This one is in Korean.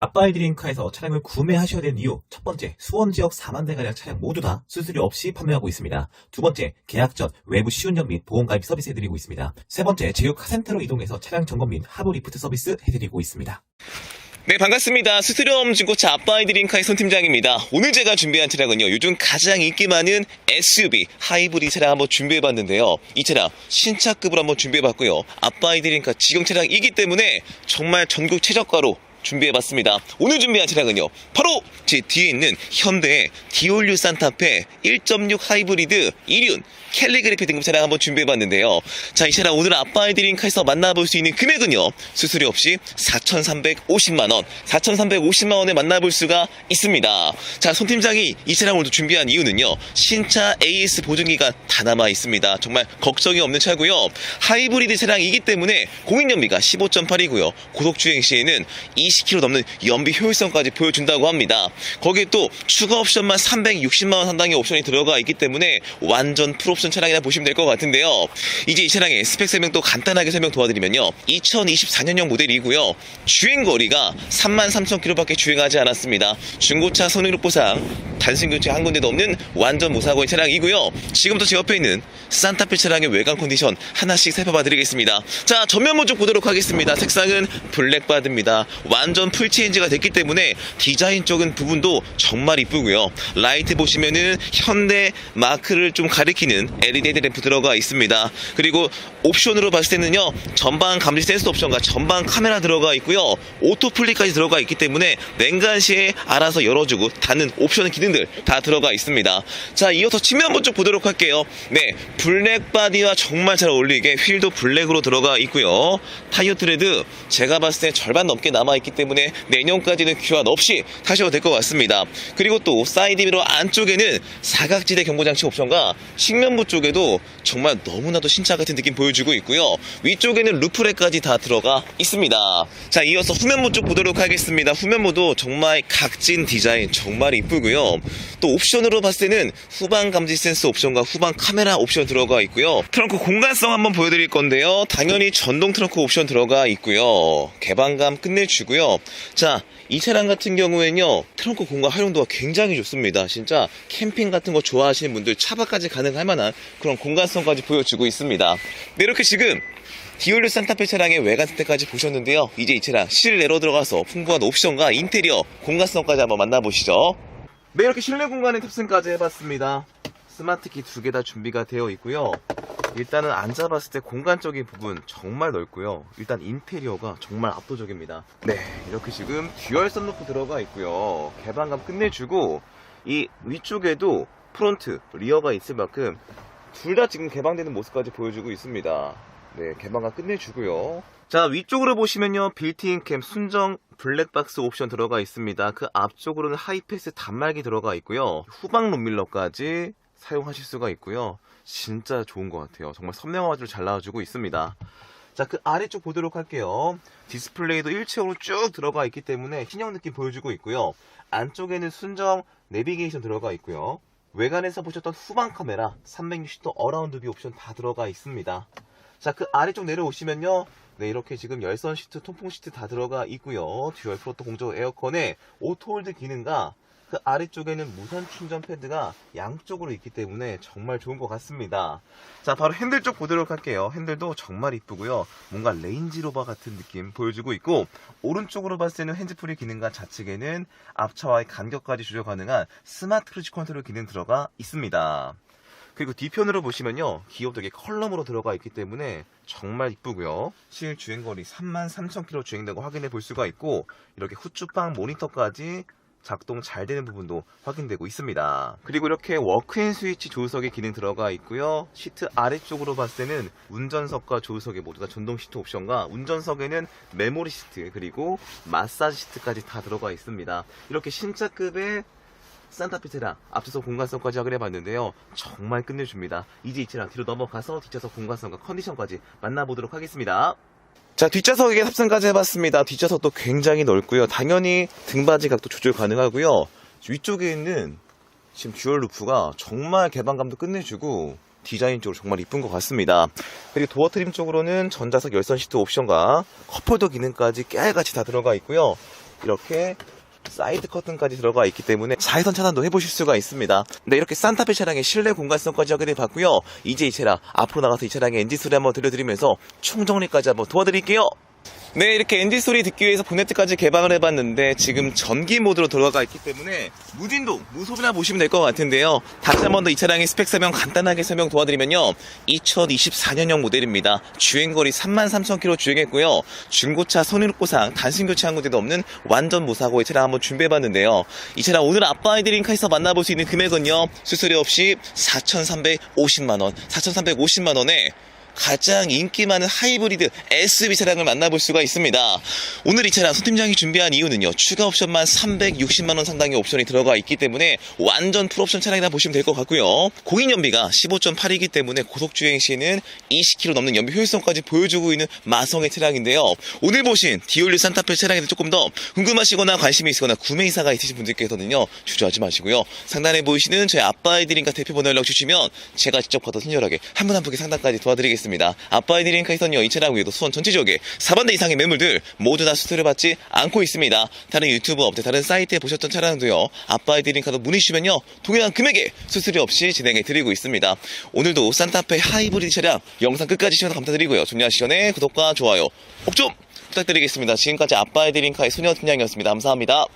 아빠이드링카에서 차량을 구매하셔야 되는 이유 첫 번째, 수원 지역 4만 대가량 차량 모두 다 수수료 없이 판매하고 있습니다. 두 번째, 계약 전 외부 시운전 및 보험 가입 서비스 해드리고 있습니다. 세 번째, 제휴 카센터로 이동해서 차량 점검 및 하부 리프트 서비스 해드리고 있습니다. 네, 반갑습니다. 수수료없는 중고차 아빠이드링카의 손팀장입니다. 오늘 제가 준비한 차량은요, 요즘 가장 인기 많은 SUV, 하이브리드 차량 한번 준비해봤는데요. 이 차량 신차급으로 한번 준비해봤고요. 아빠이드링카 직영 차량이기 때문에 정말 전국 최저가로 준비해봤습니다. 오늘 준비한 차량은요, 바로 제 뒤에 있는 현대의 디올류 산타페 1.6 하이브리드 1륜 캘리그래피 등급 차량 한번 준비해봤는데요. 자, 이 차량 오늘 아빠이드링카에서 만나볼 수 있는 금액은요, 수수료 없이 4,350만원, 4,350만원에 만나볼 수가 있습니다. 자, 손 팀장이 이 차량 오늘 준비한 이유는요, 신차 AS 보증기간 다 남아 있습니다. 정말 걱정이 없는 차고요. 하이브리드 차량이기 때문에 공인연비가 15.8이고요. 고속주행 시에는 20km 넘는 연비 효율성까지 보여준다고 합니다. 거기에 또 추가 옵션만 360만원 상당의 옵션이 들어가 있기 때문에 완전 풀 옵션 차량이라 보시면 될 것 같은데요. 이제 이 차량의 스펙 설명 또 간단하게 설명 도와드리면요. 2024년형 모델이고요. 주행 거리가 33,000km밖에 주행하지 않았습니다. 중고차 선행록보상 단순 교체 한 군데도 없는 완전 무사고의 차량이고요. 지금부터 제 옆에 있는 산타페 차량의 외관 컨디션 하나씩 살펴봐 드리겠습니다. 자, 전면 먼저 보도록 하겠습니다. 색상은 블랙바드입니다. 완전 풀체인지가 됐기 때문에 디자인 쪽은 부분도 정말 이쁘고요. 라이트 보시면은 현대 마크를 좀 가리키는 LED 램프 들어가 있습니다. 그리고 옵션으로 봤을 때는요. 전방 감지 센서 옵션과 전방 카메라 들어가 있고요. 오토 플리까지 들어가 있기 때문에 냉간 시에 알아서 열어주고 닫는 옵션 기능들 다 들어가 있습니다. 자, 이어서 한번 쭉 보도록 할게요. 네, 블랙 바디와 정말 잘 어울리게 휠도 블랙으로 들어가 있고요. 타이어 트레드 제가 봤을 때 절반 넘게 남아 있기 때문에 내년까지는 교환 없이 타셔도 될 것 같습니다. 그리고 또 사이드 미러 안쪽에는 사각지대 경고장치 옵션과 측면부 쪽에도 정말 너무나도 신차 같은 느낌 보여주고 있고요. 위쪽에는 루프렉까지 다 들어가 있습니다. 자, 이어서 후면부 쪽 보도록 하겠습니다. 후면부도 정말 각진 디자인 정말 이쁘고요. 또 옵션으로 봤을 때는 후방 감지 센서 옵션과 후방 카메라 옵션 들어가 있고요. 트렁크 공간성 한번 보여드릴 건데요. 당연히 전동 트렁크 옵션 들어가 있고요. 개방감 끝내주고요. 자, 이 차량 같은 경우에는요, 트렁크 공간 활용도가 굉장히 좋습니다. 진짜 캠핑 같은 거 좋아하시는 분들 차박까지 가능할 만한 그런 공간성까지 보여주고 있습니다. 네, 이렇게 지금 디올류 산타페 차량의 외관 상태까지 보셨는데요. 이제 이 차량 실내로 들어가서 풍부한 옵션과 인테리어, 공간성까지 한번 만나보시죠. 네, 이렇게 실내 공간에 탑승까지 해봤습니다. 스마트키 두 개 다 준비가 되어 있고요. 일단은 앉아봤을 때 공간적인 부분 정말 넓고요. 일단 인테리어가 정말 압도적입니다. 네, 이렇게 지금 듀얼 썬루프 들어가 있고요. 개방감 끝내주고 이 위쪽에도 프론트, 리어가 있을 만큼 둘 다 지금 개방되는 모습까지 보여주고 있습니다. 네, 개방감 끝내주고요. 자, 위쪽으로 보시면요. 빌트인 캠 순정 블랙박스 옵션 들어가 있습니다. 그 앞쪽으로는 하이패스 단말기 들어가 있고요. 후방 롬밀러까지 사용하실 수가 있고요. 진짜 좋은 것 같아요. 정말 선명한 화질을 잘 나와주고 있습니다. 자, 그 아래쪽 보도록 할게요. 디스플레이도 일체형으로 쭉 들어가 있기 때문에 신형 느낌 보여주고 있고요. 안쪽에는 순정 내비게이션 들어가 있고요. 외관에서 보셨던 후방 카메라 360도 어라운드 뷰 옵션 다 들어가 있습니다. 자, 그 아래쪽 내려오시면요. 네, 이렇게 지금 열선 시트, 통풍 시트 다 들어가 있고요. 듀얼 프로토 공조 에어컨에 오토홀드 기능과 그 아래쪽에는 무선 충전 패드가 양쪽으로 있기 때문에 정말 좋은 것 같습니다. 자, 바로 핸들 쪽 보도록 할게요. 핸들도 정말 이쁘고요. 뭔가 레인지로버 같은 느낌 보여주고 있고 오른쪽으로 봤을 때는 핸즈프리 기능과 좌측에는 앞차와의 간격까지 조절 가능한 스마트 크루즈 컨트롤 기능 들어가 있습니다. 그리고 뒤편으로 보시면요. 기어되게 컬럼으로 들어가 있기 때문에 정말 이쁘고요. 실 주행거리 33,000km 주행된 거 확인해 볼 수가 있고 이렇게 후추방 모니터까지 작동 잘 되는 부분도 확인되고 있습니다. 그리고 이렇게 워크앤 스위치 조수석의 기능 들어가 있고요. 시트 아래쪽으로 봤을 때는 운전석과 조수석에 모두 다 전동 시트 옵션과 운전석에는 메모리 시트 그리고 마사지 시트까지 다 들어가 있습니다. 이렇게 신차급의 산타페테라 앞서서 공간성까지 확인해 봤는데요. 정말 끝내줍니다. 이제 이 차량 뒤로 넘어가서 뒷좌석 공간성과 컨디션까지 만나보도록 하겠습니다. 자, 뒷좌석에 탑승까지 해봤습니다. 뒷좌석도 굉장히 넓고요. 당연히 등받이 각도 조절 가능하고요. 위쪽에 있는 지금 듀얼 루프가 정말 개방감도 끝내주고 디자인적으로 정말 이쁜 것 같습니다. 그리고 도어 트림 쪽으로는 전자석 열선 시트 옵션과 컵홀더 기능까지 깨알같이 다 들어가 있고요. 이렇게 사이드 커튼까지 들어가 있기 때문에 자외선 차단도 해보실 수가 있습니다. 네, 이렇게 산타페 차량의 실내 공간성까지 확인해 봤고요. 이제 이 차량 앞으로 나가서 이 차량의 엔진 소리 한번 들려드리면서 총정리까지 한번 도와드릴게요. 네, 이렇게 엔진 소리 듣기 위해서 보네트까지 개방을 해봤는데 지금 전기 모드로 들어가 있기 때문에 무진동, 무소비나 보시면 될 것 같은데요. 다시 한 번 더 이 차량의 스펙 설명 간단하게 설명 도와드리면요. 2024년형 모델입니다. 주행거리 33,000km 주행했고요. 중고차 손해롭고상 단순 교체한 곳에도 없는 완전 무사고의 차량 한번 준비해봤는데요. 이 차량 오늘 아빠 아이드링 카에서 만나볼 수 있는 금액은요. 수수료 없이 4,350만원, 4,350만원에 가장 인기 많은 하이브리드 SUV 차량을 만나볼 수가 있습니다. 오늘 이 차량 손팀장이 준비한 이유는요. 추가 옵션만 360만원 상당의 옵션이 들어가 있기 때문에 완전 풀옵션 차량이라 보시면 될 것 같고요. 공인 연비가 15.8이기 때문에 고속주행 시에는 20km 넘는 연비 효율성까지 보여주고 있는 마성의 차량인데요. 오늘 보신 디올리 산타페 차량에 대해 조금 더 궁금하시거나 관심이 있거나 구매 의사가 있으신 분들께서는요. 주저하지 마시고요. 상단에 보이시는 저희 아빠이드링카 대표 번호 연락 주시면 제가 직접 가서 친절하게 한 분 한 분께 상담까지 도와드리겠습니다. 아빠이드링카에서는요. 이 차량 외에도 수원 전체 지역에 4만대 이상의 매물들 모두 다 수수료 받지 않고 있습니다. 다른 유튜브 업체 다른 사이트에 보셨던 차량도요. 아빠이드링카도 문의 주시면요. 동일한 금액에 수수료 없이 진행해 드리고 있습니다. 오늘도 산타페 하이브리드 차량 영상 끝까지 시청해서 감사드리고요. 중요한 시간에 구독과 좋아요 꼭 좀 부탁드리겠습니다. 지금까지 아빠이드링카의 소녀 팀장이었습니다. 감사합니다.